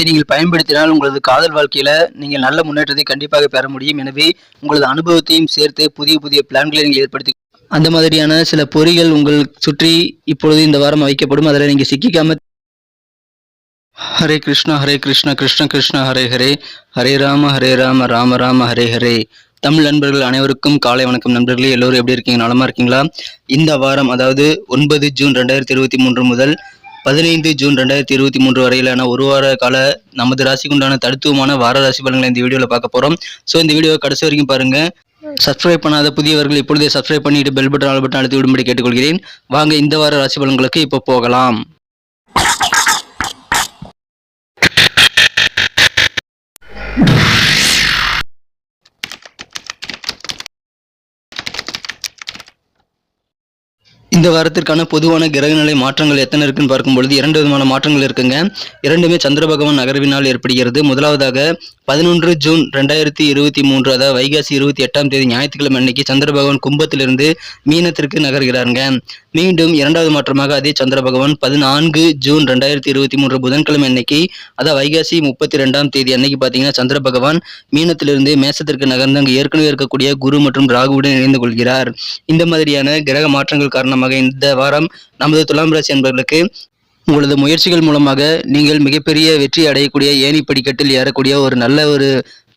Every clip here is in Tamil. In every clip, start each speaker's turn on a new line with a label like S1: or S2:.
S1: இதை நீங்கள் பயன்படுத்தினால் உங்களது காதல் வாழ்க்கையில நீங்கள் நல்ல முன்னேற்றத்தை கண்டிப்பாக பெற முடியும். எனவே உங்களது அனுபவத்தையும் சேர்த்து புதிய புதிய பிளான்களை நீங்கள் ஏற்படுத்தி அந்த மாதிரியான சில பொறிகள் உங்கள் சுற்றி இப்பொழுது இந்த வாரம் வைக்கப்படும். அதில் நீங்கள் சிக்கிக்காம ஹரே கிருஷ்ணா ஹரே கிருஷ்ணா கிருஷ்ண கிருஷ்ணா ஹரே ஹரே. ஹரே ராம ஹரே ராம ராம ராம ஹரே ஹரே. தமிழ் நண்பர்கள் அனைவருக்கும் காலை வணக்கம் நண்பர்களே. எல்லோரும் எப்படி இருக்கீங்க? நலமா இருக்கீங்களா? இந்த வாரம் அதாவது ஒன்பது ஜூன் ரெண்டாயிரத்தி இருபத்தி மூன்று முதல் பதினைந்து ஜூன் ரெண்டாயிரத்தி இருபத்தி மூன்று வரையிலான ஒரு வார கால நமது ராசிக்குண்டான தடுத்துவமான வார ராசி பலன்களை இந்த வீடியோவில் பார்க்க போகிறோம் ஸோ இந்த வீடியோவை கடைசி வரைக்கும் பாருங்க. சப்ஸ்கிரைப் பண்ணாத புதியவர்கள் இப்பொழுதே சப்ஸ்கிரைப் பண்ணிட்டு பெல் பட்டன் ஆல் பட்டன் அழுத்தி விடும்படி கேட்டுக்கொள்கிறேன். வாங்க இந்த வார ராசி பலன்களுக்கு இப்போ போகலாம். இந்த வாரத்திற்கான பொதுவான கிரகநிலை மாற்றங்கள் எத்தனை இருக்குன்னு பார்க்கும் பொழுது இரண்டு விதமான மாற்றங்கள் இருக்குங்க. இரண்டுமே சந்திர பகவான் நகர்வினால் ஏற்படுகிறது. முதலாவதாக பதினொன்று ஜூன் ரெண்டாயிரத்தி இருபத்தி மூன்று அதாவது வைகாசி இருபத்தி எட்டாம் தேதி ஞாயிற்றுக்கிழமை அன்னைக்கு சந்திர பகவான் கும்பத்திலிருந்து மீனத்திற்கு நகர்கிறாருங்க. மீண்டும் இரண்டாவது மாற்றமாக அதே சந்திர பகவான் பதினான்கு ஜூன் ரெண்டாயிரத்தி இருபத்தி மூன்று புதன்கிழமை அன்னைக்கு அதாவது வைகாசி முப்பத்தி ரெண்டாம் தேதி அன்னைக்கு பார்த்தீங்கன்னா சந்திர பகவான் மீனத்திலிருந்து மேசத்திற்கு நகர்ந்து அங்கு ஏற்கனவே இருக்கக்கூடிய குரு மற்றும் ராகுவுடன் இணைந்து கொள்கிறார். இந்த மாதிரியான கிரக மாற்றங்கள் காரணமாக இந்த வாரம் நமது துலாம் ராசி என்பவர்களுக்கு உங்களது முயற்சிகள் மூலமாக நீங்கள் மிகப்பெரிய வெற்றி அடையக்கூடிய ஏணி படிக்கட்டில் ஏறக்கூடிய ஒரு நல்ல ஒரு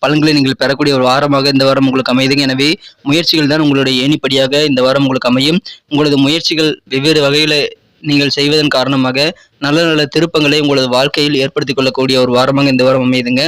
S1: பலன்களை நீங்கள் பெறக்கூடிய ஒரு வாரமாக இந்த வாரம் உங்களுக்கு அமையுதுங்க எனவே முயற்சிகள் தான் உங்களுடைய ஏணிப்படியாக இந்த வாரம் உங்களுக்கு அமையும். உங்களது முயற்சிகள் வெவ்வேறு வகையில் நீங்கள் செய்வதன் காரணமாக நல்ல நல்ல திருப்பங்களை உங்களது வாழ்க்கையில் ஏற்படுத்திக் கொள்ளக்கூடிய ஒரு வாரமாக இந்த வாரம் அமையுதுங்க.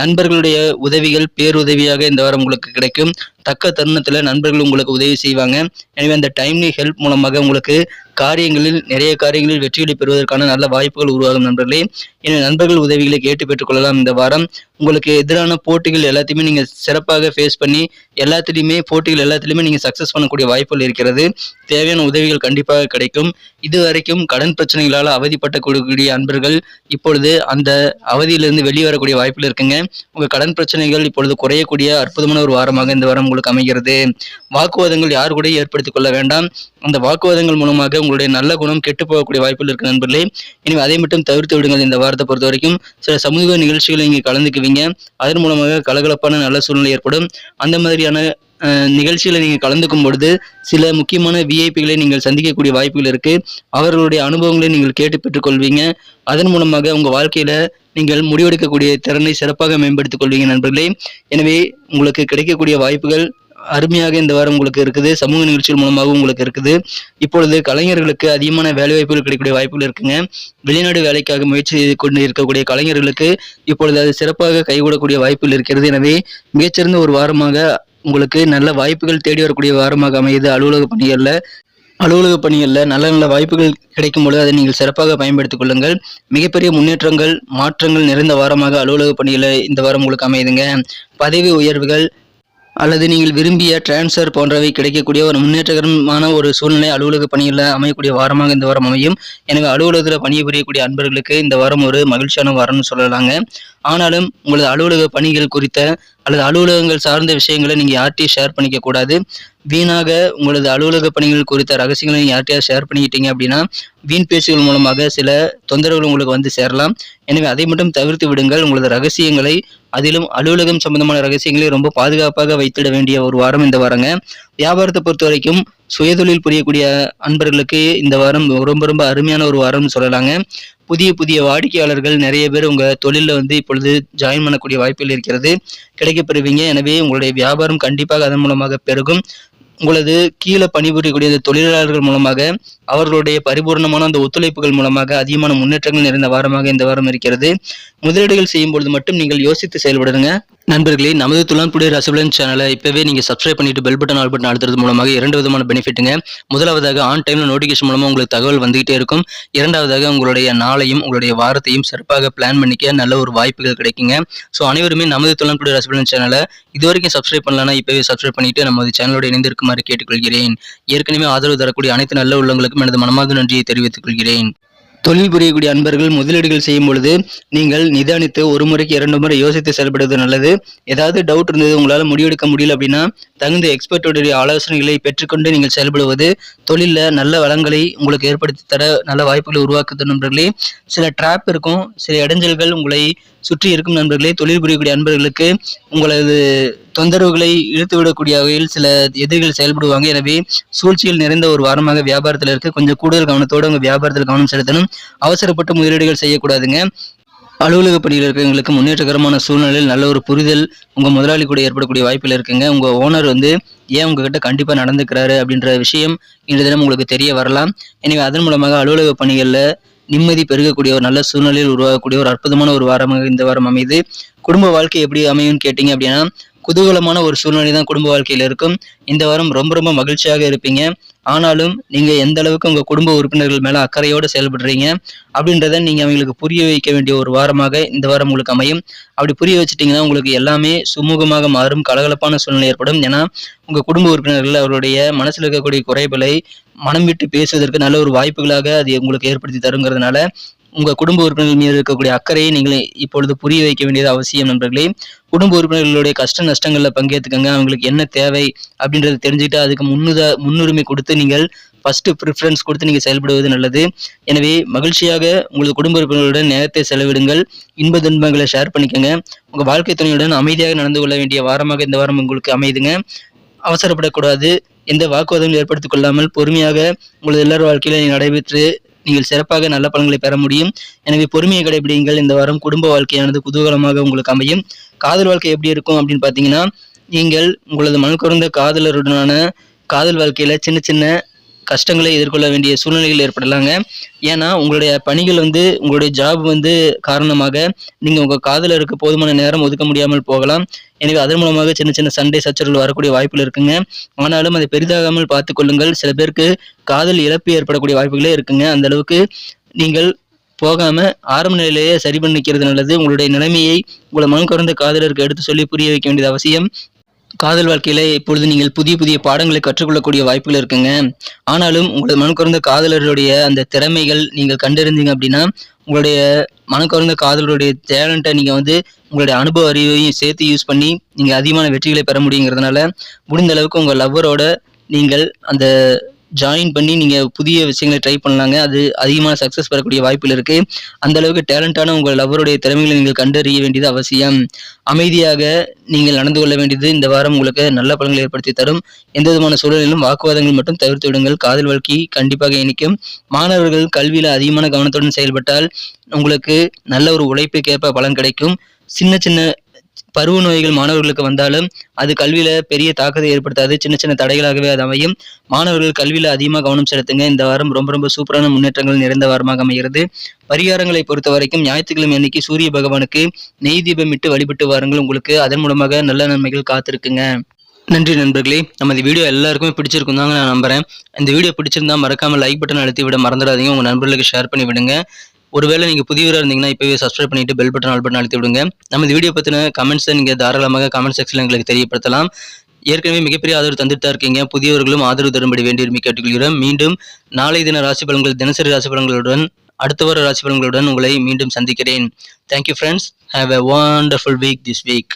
S1: நண்பர்களுடைய உதவிகள் பேருதவியாக இந்த வாரம் உங்களுக்கு கிடைக்கும். தக்க தருணத்தில் நண்பர்கள் உங்களுக்கு உதவி செய்வாங்க. எனவே அந்த டைம்லி ஹெல்ப் மூலமாக உங்களுக்கு காரியங்களில் நிறைய காரியங்களில் வெற்றிகளை பெறுவதற்கான நல்ல வாய்ப்புகள் உருவாகும் நண்பர்களே. எனவே நண்பர்கள் உதவிகளை கேட்டு பெற்றுக்கொள்ளலாம் இந்த வாரம். உங்களுக்கு எதிரான போட்டிகள் எல்லாத்தையுமே நீங்கள் சிறப்பாக ஃபேஸ் பண்ணி எல்லாத்துலேயுமே போட்டிகள் எல்லாத்துலேயுமே நீங்கள் சக்ஸஸ் பண்ணக்கூடிய வாய்ப்புகள் இருக்கிறது. தேவையான உதவிகள் கண்டிப்பாக கிடைக்கும். இது வரைக்கும் கடன் பிரச்சனைகளால் கொடுக்கக்கூடிய அன்பர்கள் இப்பொழுது அந்த அவதியிலிருந்து வெளியே வரக்கூடிய இருக்குங்க. உங்கள் கடன் பிரச்சனைகள் இப்பொழுது குறையக்கூடிய அற்புதமான ஒரு வாரமாக இந்த வாரம் உங்களுக்கு அமைகிறது. வாக்குவாதங்கள் யார் கூட ஏற்படுத்திக் கொள்ள வேண்டாம். அந்த வாக்குவாதங்கள் மூலமாக உங்களுடைய நல்ல குணம் கெட்டு போகக்கூடிய வாய்ப்புகள் இருக்கு நண்பர்களே. எனவே அதை மட்டும் தவிர்த்து விடுங்கள் இந்த வாரத்தை பொறுத்த வரைக்கும். சில சமூக நிகழ்ச்சிகளை இங்கே கலந்துக்குவீங்க. அதன் மூலமாக கலகலப்பான நல்ல சூழ்நிலை ஏற்படும். அந்த மாதிரியான நிகழ்ச்சியில் நீங்கள் கலந்துக்கும் பொழுது சில முக்கியமான விஐபிகளை நீங்கள் சந்திக்கக்கூடிய வாய்ப்புகள் இருக்குது அவர்களுடைய அனுபவங்களை நீங்கள் கேட்டு பெற்றுக்கொள்வீங்க. அதன் மூலமாக உங்கள் வாழ்க்கையில் நீங்கள் முடிவெடுக்கக்கூடிய திறனை சிறப்பாக மேம்படுத்திக் கொள்வீங்க நண்பர்களே. எனவே உங்களுக்கு கிடைக்கக்கூடிய வாய்ப்புகள் அருமையாக இந்த வாரம் உங்களுக்கு இருக்குது. சமூக நிகழ்ச்சிகள் மூலமாக உங்களுக்கு இருக்குது. இப்பொழுது கலைஞர்களுக்கு அதிகமான வேலை வாய்ப்புகள் கிடைக்கக்கூடிய வாய்ப்புகள் இருக்குங்க. வெளிநாடு வேலைக்காக முயற்சி செய்து கொண்டு இருக்கக்கூடிய கலைஞர்களுக்கு இப்பொழுது அது சிறப்பாக கைகூடக்கூடிய வாய்ப்புகள் இருக்கிறது. எனவே மிகச்சிறந்த ஒரு வாரமாக உங்களுக்கு நல்ல வாய்ப்புகள் தேடி வரக்கூடிய வாரமாக அமையுது. அலுவலக பணிகளில் அலுவலக பணிகளில் நல்ல நல்ல வாய்ப்புகள் கிடைக்கும் பொழுது அதை நீங்கள் சிறப்பாக பயன்படுத்திக் கொள்ளுங்கள். மிகப்பெரிய முன்னேற்றங்கள் மாற்றங்கள் நிறைந்த வாரமாக அலுவலக பணியில் இந்த வாரம் உங்களுக்கு அமையுதுங்க. பதவி உயர்வுகள் அல்லது நீங்கள் விரும்பிய டிரான்ஸ்ஃபர் போன்றவை கிடைக்கக்கூடிய ஒரு முன்னேற்றகரமான ஒரு சூழ்நிலை அலுவலக பணியில் அமையக்கூடிய வாரமாக இந்த வாரம் அமையும். எனவே அலுவலகத்தில் பணிபுரியக்கூடிய அன்பர்களுக்கு இந்த வாரம் ஒரு மகிழ்ச்சியான வாரம்னு சொல்லலாங்க. ஆனாலும் உங்களது அலுவலக பணிகள் குறித்த அல்லது அலுவலகங்கள் சார்ந்த விஷயங்களை நீங்கள் யார்கிட்டையும் ஷேர் பண்ணிக்க கூடாது. வீணாக உங்களது அலுவலக பணிகள் குறித்த ரகசியங்களை நீங்கள் ஷேர் பண்ணிக்கிட்டீங்க அப்படின்னா வீண் பேச்சுகள் மூலமாக சில தொந்தரவுகள் உங்களுக்கு வந்து சேரலாம். எனவே அதை மட்டும் தவிர்த்து விடுங்கள். உங்களது ரகசியங்களை அதிலும் அலுவலகம் சம்பந்தமான ரகசியங்களை ரொம்ப பாதுகாப்பாக வைத்திட வேண்டிய ஒரு வாரம் இந்த வாரங்க. வியாபாரத்தை பொறுத்த வரைக்கும் சுயதொழில் புரியக்கூடிய அன்பர்களுக்கு இந்த வாரம் ரொம்ப ரொம்ப அருமையான ஒரு வாரம்னு சொல்லலாங்க. புதிய புதிய வாடிக்கையாளர்கள் நிறைய பேர் உங்கள் தொழிலில் வந்து இப்பொழுது ஜாயின் பண்ணக்கூடிய வாய்ப்புகள் இருக்கிறது. கிடைக்கப்பெறுவீங்க. எனவே உங்களுடைய வியாபாரம் கண்டிப்பாக அதன் மூலமாக பெருகும். உங்களது கீழே பணிபுரியக்கூடிய இந்த தொழிலாளர்கள் மூலமாக அவர்களுடைய பரிபூர்ணமான அந்த ஒத்துழைப்புகள் மூலமாக அதிகமான முன்னேற்றங்கள் நிறைந்த வாரமாக இந்த வாரம் இருக்கிறது. முதலீடுகள் செய்யும் பொழுது மட்டும் நீங்கள் யோசித்து செயல்படுங்க. நண்பர்களே நமது துலான்புடைய ரசபலன் சேனலை இப்பவே நீங்க சப்ஸ்கிரைப் பண்ணிட்டு பெல் பட்டன் ஆல் பட்டன் அழுத்துறது மூலமாக இரண்டு விதமான பெனிஃபிட்டுங்க முதலாவதாக ஆன் டைம்ல நோட்டிஃபிகேஷன் மூலமா உங்களுக்கு தகவல் வந்துகிட்டே இருக்கும். இரண்டாவதாக உங்களுடைய நாளையும் உங்களுடைய வாரத்தையும் சிறப்பாக பிளான் பண்ணிக்க நல்ல ஒரு வாய்ப்புகள் கிடைக்குங்க. ஸோ அனைவருமே நமது துலான்புடைய ரசபலன் சேனலை இது வரைக்கும் சப்ஸ்கிரைப் பண்ணலன்னா இப்பவே சப்ஸ்கிரைப் பண்ணிட்டு நமது சேனலோட இணைந்திருக்குமாறு கேட்டுக்கொள்கிறேன். ஏற்கனவே ஆதரவு தரக்கூடிய அனைத்து நல்ல உள்ளங்களுக்கும் எனது மனமார்ந்த நன்றியை தெரிவித்துக் கொள்கிறேன் தொழில் புரியக்கூடிய அன்பர்கள் முதலீடுகள் செய்யும் பொழுது நீங்கள் நிதானித்து ஒரு முறைக்கு இரண்டு முறை யோசித்து செயல்படுவது நல்லது. ஏதாவது டவுட் இருந்தது உங்களால் முடிவெடுக்க முடியல அப்படின்னா தகுந்த எக்ஸ்பர்ட்டுடைய ஆலோசனைகளை பெற்றுக்கொண்டு நீங்கள் செயல்படுவது தொழிலில் நல்ல வளங்களை உங்களுக்கு ஏற்படுத்தி தர நல்ல வாய்ப்புகளை உருவாக்குது நண்பர்களே. சில ட்ராப் இருக்கும் சில இடைஞ்சல்கள் உங்களை சுற்றி இருக்கும் நண்பர்களே. தொழில் புரியக்கூடிய அன்பர்களுக்கு உங்களது தொந்தரவுகளை இழுத்து விடக்கூடிய வகையில் சில எதிரிகள் செயல்படுவாங்க. எனவே சூழ்ச்சியில் நிறைந்த ஒரு வாரமாக வியாபாரத்தில் இருக்க. கொஞ்சம் கூடுதல் கவனத்தோடு உங்கள் வியாபாரத்தில் கவனம் செலுத்தணும். அவசரப்பட்டு முதலீடுகள் செய்யக்கூடாதுங்க. அலுவலக பணியில் இருக்கிறவங்களுக்கு முன்னேற்றகரமான சூழ்நிலையில் நல்ல ஒரு புரிதல் உங்கள் முதலாளி கூட ஏற்படக்கூடிய வாய்ப்பில் இருக்குங்க. உங்கள் ஓனர் வந்து ஏன் உங்ககிட்ட கண்டிப்பாக நடந்துக்கிறாரு அப்படின்ற விஷயம் இன்றைய தினம் உங்களுக்கு தெரிய வரலாம். எனவே அதன் மூலமாக அலுவலக பணிகளில் நிம்மதி பெருகக்கூடிய ஒரு நல்ல சூழ்நிலையில் உருவாகக்கூடிய ஒரு அற்புதமான ஒரு வாரமாக இந்த வாரம் அமையுது. குடும்ப வாழ்க்கை எப்படி அமையும்னு கேட்டிங்க அப்படின்னா குதூகலமான ஒரு சூழ்நிலை தான் குடும்ப வாழ்க்கையில் இருக்கும். இந்த வாரம் ரொம்ப ரொம்ப மகிழ்ச்சியாக இருப்பீங்க. ஆனாலும் நீங்க எந்த அளவுக்கு உங்க குடும்ப உறுப்பினர்கள் மேலே அக்கறையோடு செயல்படுறீங்க அப்படின்றத நீங்க அவங்களுக்கு புரிய வைக்க வேண்டிய ஒரு வாரமாக இந்த வாரம் உங்களுக்கு அமையும். அப்படி புரிய வச்சுட்டிங்கன்னா உங்களுக்கு எல்லாமே சுமூகமாக மாறும். கலகலப்பான சூழ்நிலை ஏற்படும். ஏன்னா உங்கள் குடும்ப உறுப்பினர்கள் அவருடைய மனசில் இருக்கக்கூடிய குறைகளை மனம் விட்டு பேசுவதற்கு நல்ல ஒரு வாய்ப்புகளாக அது உங்களுக்கு ஏற்படுத்தி தருங்கிறதுனால உங்கள் குடும்ப உறுப்பினர்கள் மீது இருக்கக்கூடிய அக்கறையை நீங்கள் இப்பொழுது புரிய வைக்க வேண்டியது அவசியம் நண்பர்களே. குடும்ப உறுப்பினர்களுடைய கஷ்ட நஷ்டங்களில் பங்கேற்றுக்கங்க. அவங்களுக்கு என்ன தேவை அப்படின்றத தெரிஞ்சுக்கிட்டு அதுக்கு முன்னுத முன்னுரிமை கொடுத்து நீங்கள் ஃபர்ஸ்ட் ப்ரிஃபரன்ஸ் கொடுத்து நீங்கள் செயல்படுவது நல்லது. எனவே மகிழ்ச்சியாக உங்களது குடும்ப உறுப்பினர்களுடன் நேரத்தை செலவிடுங்கள். இன்ப துன்பங்களை ஷேர் பண்ணிக்கோங்க. உங்கள் வாழ்க்கை துணையுடன் அமைதியாக நடந்து கொள்ள வேண்டிய வாரமாக இந்த வாரம் உங்களுக்கு அமைதுங்க. அவசரப்படக்கூடாது. எந்த வாக்குவாதங்களும் ஏற்படுத்திக் கொள்ளாமல் பொறுமையாக உங்களது எல்லார் வாழ்க்கையில நடைபெற்று நீங்கள் சிறப்பாக நல்ல பலன்களை பெற முடியும். எனவே பொறுமையை கடைபிடிங்கள் இந்த வாரம் குடும்ப வாழ்க்கையானது குதூகலமாக உங்களுக்கு அமையும். காதல் வாழ்க்கை எப்படி இருக்கும் அப்படின்னு பார்த்தீங்கன்னா நீங்கள் உங்களது மனக்குறந்த காதலருடனான காதல் வாழ்க்கையில் சின்ன சின்ன கஷ்டங்களை எதிர்கொள்ள வேண்டிய சூழ்நிலைகள் ஏற்படலாங்க. ஏன்னா உங்களுடைய பணிகள் வந்து உங்களுடைய ஜாப் வந்து காரணமாக நீங்கள் உங்கள் காதலருக்கு போதுமான நேரம் ஒதுக்க முடியாமல் போகலாம். எனவே அதன் மூலமாக சின்ன சின்ன சண்டை சச்சரவுகள் வரக்கூடிய வாய்ப்புகள் இருக்குங்க. ஆனாலும் அதை பெரிதாகாமல் பார்த்துக்கொள்ளுங்கள் சில பேருக்கு காதல் இழப்பு ஏற்படக்கூடிய வாய்ப்புகளே இருக்குங்க. அந்த அளவுக்கு நீங்கள் போகாமல் ஆரம்ப நிலையிலேயே சரி பண்ணிக்கிறது நல்லது. உங்களுடைய நிலைமையை உங்களை மனம் குறைந்த காதலருக்கு எடுத்து சொல்லி புரிய வைக்க வேண்டியது அவசியம். காதல் வாழ்க்கையில் இப்பொழுது நீங்கள் புதிய புதிய பாடங்களை கற்றுக்கொள்ளக்கூடிய வாய்ப்புகள் இருக்குங்க. ஆனாலும் உங்களது மனக்குறந்த காதலருடைய அந்த திறமைகள் நீங்கள் கண்டறிந்தீங்க அப்படின்னா உங்களுடைய மனக்குறந்த காதலருடைய டேலண்ட்டை நீங்கள் வந்து உங்களுடைய அனுபவ அறிவையும் சேர்த்து யூஸ் பண்ணி நீங்கள் அதிகமான வெற்றிகளை பெற முடியுங்கிறதுனால முடிந்த அளவுக்கு உங்கள் லவ்வரோட நீங்கள் அந்த ஜாயின் பண்ணி நீங்கள் புதிய விஷயங்களை ட்ரை பண்ணலாங்க. அது அதிகமான சக்ஸஸ் பெறக்கூடிய வாய்ப்புகள் இருக்குது அந்த அளவுக்கு டேலண்டான உங்கள் லவருடைய திறமைகளை நீங்கள் கண்டறிய வேண்டியது அவசியம். அமைதியாக நீங்கள் நடந்து கொள்ள வேண்டியது இந்த வாரம் உங்களுக்கு நல்ல பலன்களை ஏற்படுத்தி தரும். எந்த விதமான சூழலிலும் வாக்குவாதங்கள் மட்டும் தவிர்த்து விடுங்கள். காதல் வாழ்க்கை கண்டிப்பாக இணைக்கும். மாணவர்கள் கல்வியில் அதிகமான கவனத்துடன் செயல்பட்டால் உங்களுக்கு நல்ல ஒரு உழைப்புக்கேற்ப பலன் கிடைக்கும். சின்ன சின்ன பருவ நோய்கள் மாணவர்களுக்கு வந்தாலும் அது கல்வியில பெரிய தாக்கத்தை ஏற்படுத்தாது. சின்ன சின்ன தடைகளாகவே அது அமையும். மாணவர்கள் கல்வியில அதிகமாக கவனம் செலுத்துங்க. இந்த வாரம் ரொம்ப ரொம்ப சூப்பரான முன்னேற்றங்கள் நிறைந்த வாரமாக அமைகிறது. பரிகாரங்களை பொறுத்த வரைக்கும் ஞாயிற்றுக்கிழமை அன்னைக்கு சூரிய பகவானுக்கு நெய் தீபமிட்டு வழிபட்டு வாருங்கள். உங்களுக்கு அதன் மூலமாக நல்ல நன்மைகள் காத்திருக்குங்க. நன்றி நண்பர்களே. நம்ம இந்த வீடியோ எல்லாருக்குமே பிடிச்சிருக்கும் தாங்க நான் நம்புறேன். இந்த வீடியோ பிடிச்சிருந்தா மறக்காம லைக் பட்டன் அழுத்தி விட மறந்துடாதீங்க. உங்க நண்பர்களுக்கு ஷேர் பண்ணி விடுங்க ஒருவேளை நீங்கள் புதியவராக இருந்தீங்கன்னா இப்போவே சப்ஸ்கிரைப் பண்ணிட்டு பெல் பட்டன் ஆல் பட்டன் அழுத்தி விடுங்க. நம்ம இந்த வீடியோ பற்றின கமெண்ட்ஸை நீங்கள் தாராளமாக கமெண்ட் செக்ஷனில் எங்களுக்கு தெரியப்படுத்தலாம். ஏற்கனவே மிகப்பெரிய ஆதரவு தந்துட்டு தான் இருக்கீங்க. புதியவர்களும் ஆதரவு தரும்படி வேண்டியிருமை கேட்டுக்கொள்கிறோம் மீண்டும் நாளை தின ராசி பலன்கள் தினசரி ராசி பலன்களுடன் அடுத்த வார ராசி பலன்களுடன் உங்களை மீண்டும் சந்திக்கிறேன். Thank you friends have a wonderful week this week